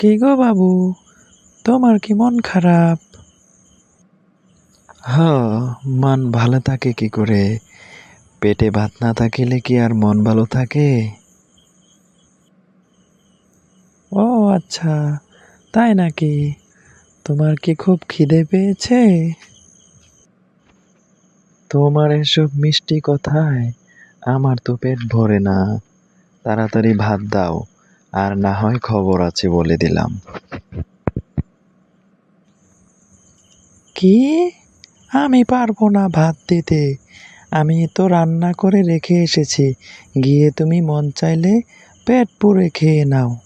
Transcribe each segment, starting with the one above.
কি গো বাবু? তোমার কি মন খারাপ? হ মন ভালো থাকে কি করে? পেটে ভাত না থাকিলে কি আর মন ভালো থাকে? ও আচ্ছা তাই নাকি? তোমার কি খুব খিদে পেয়েছে? তোমার এসব মিষ্টি কথায় আমার তো পেট ভরে না। তাড়াতাড়ি ভাত দাও। আর না হয় খবর আছে বলে দিলাম। কি? আমি পারব না ভাত দিতে। আমি তো রান্না করে রেখে এসেছি। গিয়ে তুমি মন চাইলে পেট পুরে খেয়ে নাও।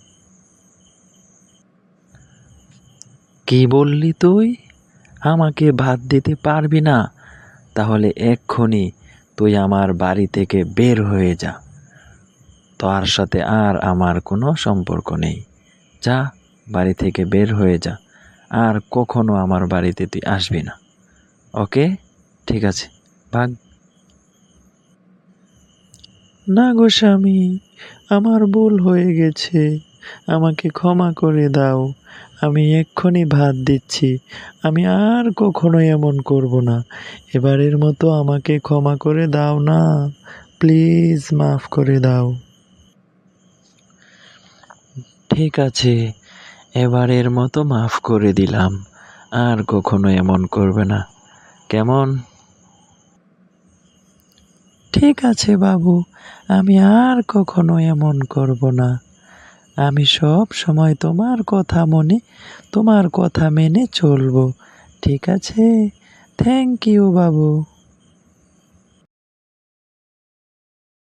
কি বললি তুই? আমাকে ভাত দিতে পারবি না। তাহলে এক্ষুনি তুই আমার বাড়ি থেকে বের হয়ে যা। তার সাথে আর আমার কোনো সম্পর্ক নেই। যা, বাড়ি থেকে বের হয়ে যা। আর কখনো আমার বাড়িতে তুই আসবি না। ওকে? ঠিক আছে। ভাগ না গো স্বামী, আমার ভুল হয়ে গেছে। আমাকে ক্ষমা করে দাও। আমি এক্ষুনি ভাত দিচ্ছি। আমি আর কখনো এমন করব না। এবারের মতো আমাকে ক্ষমা করে দাও না। প্লিজ মাফ করে দাও। ঠিক আছে, এবারের মতো মাফ করে দিলাম, আর কখনো এমন করবে না। কেমন? ঠিক আছে বাবু, আমি আর কখনো এমন করব না। আমি সব সময় তোমার কথা মনে, তোমার কথা মেনে চলবো। ঠিক আছে? Thank you Babu.